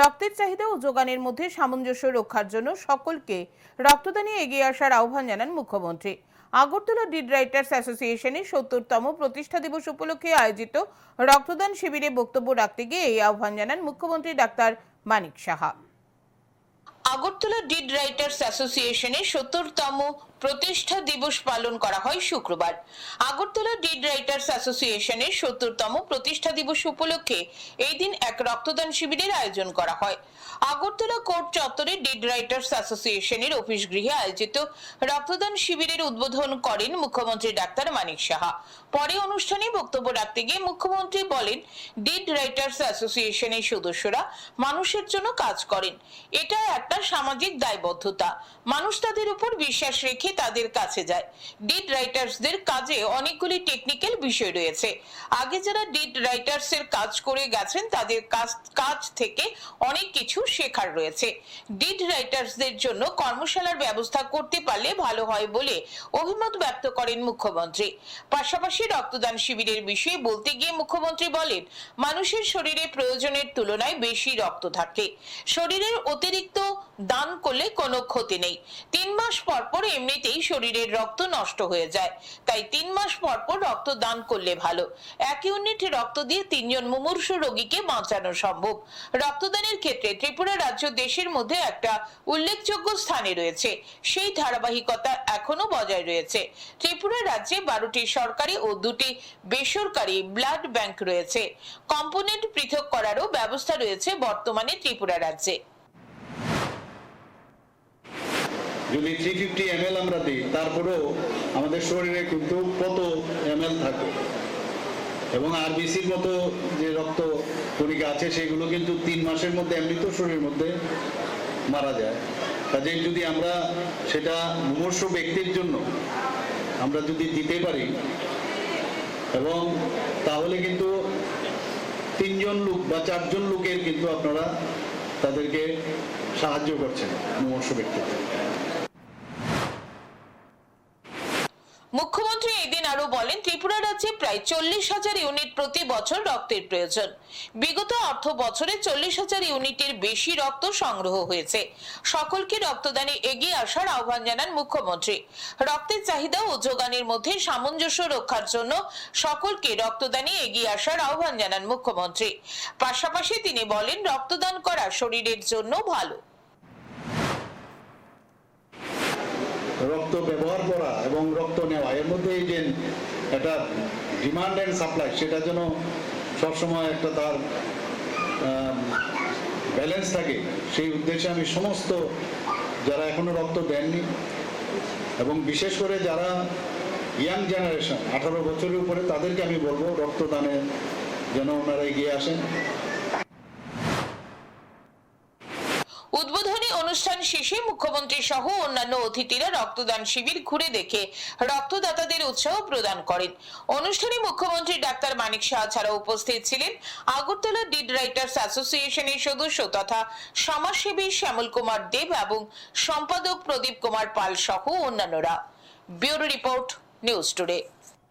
রক্তের চাহিদা ও যোগানের মধ্যে সামঞ্জস্য রক্ষার জন্য সকলকে রক্তদানে এগিয়ে আসার আহ্বান জানান মুখ্যমন্ত্রী। আগরতলা ডিড রাইটার্স অ্যাসোসিয়েশনের সত্তরতম প্রতিষ্ঠা দিবস উপলক্ষে আয়োজিত রক্তদান শিবিরে বক্তব্য রাখতে গিয়ে এই আহ্বান জানান মুখ্যমন্ত্রী doctor Manik Saha. Agartala deed writers অ্যাসোসিয়েশনের সত্তরতম প্রতিষ্ঠা দিবস পালন করা হয় শুক্রবার। আগরতলা ডিড রাইটার্স অ্যাসোসিয়েশনের সত্তরতম প্রতিষ্ঠা দিবস উপলক্ষে এই দিন এক রক্তদান শিবিরের আয়োজন করা হয়। আগরতলা কোর্ট চত্বরে ডিড রাইটার্স অ্যাসোসিয়েশনের অফিস গৃহে আয়োজিত রক্তদান শিবিরের উদ্বোধন করেন মুখ্যমন্ত্রী ডাক্তার মানিক সাহা। পরে অনুষ্ঠানে বক্তব্য রাখতে গিয়ে মুখ্যমন্ত্রী বলেন, ডিড রাইটার্স অ্যাসোসিয়েশনের সদস্যরা মানুষের জন্য কাজ করেন। এটা একটা সামাজিক দায়বদ্ধতা। মানুষ তাদের উপর বিশ্বাস রেখে তাদের কাছে যায়। ডিড রাইটার্সদের কাজে অনেকগুলি টেকনিক্যাল বিষয় রয়েছে। আগে যারা ডিড রাইটার্স এর কাজ করে গেছেন, তাদের কাজ কাজ থেকে অনেক কিছু শেখার রয়েছে। ডিড রাইটার্সদের জন্য কর্মশালার ব্যবস্থা করতে পারলে ভালো হয় বলে অভিমত ব্যক্ত করেন মুখ্যমন্ত্রী। পাশাপাশি রক্তদান শিবিরের বিষয়ে বলতে গিয়ে মুখ্যমন্ত্রী বলেন, মানুষের শরীরে প্রয়োজনের তুলনায় বেশি রক্ত থাকে। শরীরের অতিরিক্ত দান করলে কোনো ক্ষতি নেই। তিন মাস পর পর এমনিতেই শরীরের রক্ত নষ্ট হয়ে যায়। তাই তিন মাস পর পর রক্ত দান করলে ভালো। এক ইউনিট রক্ত দিয়ে তিনজন মুমূর্ষু রোগীকে বাঁচানো সম্ভব। রক্তদানের ক্ষেত্রে ত্রিপুরা রাজ্য দেশের মধ্যে একটা উল্লেখযোগ্য স্থানে রয়েছে। সেই ধারাবাহিকতা এখনও বজায় রয়েছে। ত্রিপুরা রাজ্যে বারোটি সরকারি ও দুটি বেসরকারি ব্লাড ব্যাংক রয়েছে। কম্পোনেন্ট পৃথক করারও ব্যবস্থা রয়েছে বর্তমানে ত্রিপুরা রাজ্যে। যদি থ্রি ফিফটি এম আমরা দিই, তারপরেও আমাদের শরীরে কিন্তু কত এম থাকে। এবং আর আরবিসির মতো যে রক্ত কণিকা আছে, সেগুলো কিন্তু তিন মাসের মধ্যে এমনি তো শরীরের মধ্যে মারা যায়। কাজে যদি আমরা সেটা মুমর্ষ ব্যক্তির জন্য আমরা যদি দিতে পারি, এবং তাহলে কিন্তু তিনজন লোক বা চারজন লোকের কিন্তু আপনারা তাদেরকে সাহায্য করছেন মুমর্ষ ব্যক্তিকে বলেন ত্রিপুরা রাজ্যে প্রায় চল্লিশ হাজার ইউনিট প্রতি বছর রক্তের প্রয়োজন। বিগত অর্থ বছরে চল্লিশ হাজার ইউনিটের বেশি রক্ত সংগ্রহ হয়েছে। সকলকে রক্তদানে এগিয়ে আসার আহ্বান জানান মুখ্যমন্ত্রী। রক্তের চাহিদা ও যোগানের মধ্যে সামঞ্জস্য রক্ষার জন্য সকলকে রক্তদানে এগিয়ে আসার আহ্বান জানান মুখ্যমন্ত্রী। পাশাপাশি তিনি বলেন, রক্তদান করা শরীরের জন্য ভালো। রক্ত ব্যবহার করা এবং রক্ত নেওয়া, এর মধ্যে এই যে একটা ডিমান্ড অ্যান্ড সাপ্লাই সেটা যেন সবসময় একটা তার ব্যালেন্স থাকে। সেই উদ্দেশ্যে আমি সমস্ত যারা এখনও রক্ত দেননি এবং বিশেষ করে যারা ইয়াং জেনারেশন আঠারো বছরের উপরে, তাদেরকে আমি বলব রক্তদানে যেন ওনারা এগিয়ে আসেন উদ্বোধনী অনুষ্ঠান শেষে মুখ্যমন্ত্রী সহ অন্যান্য অতিথিরা রক্তদান শিবির ঘুরে দেখে রক্তদাতাদের উৎসাহ প্রদান করেন। অনুষ্ঠানে মুখ্যমন্ত্রী ডাক্তার মানিক শাহ ছাড়া উপস্থিত ছিলেন আগরতলা ডিড রাইটার্স অ্যাসোসিয়েশনের সদস্য তথা সমাজসেবী শ্যামল কুমার দেব এবং সম্পাদক প্রদীপ কুমার পাল সহ অন্যান্যরা। Bureau report, news today.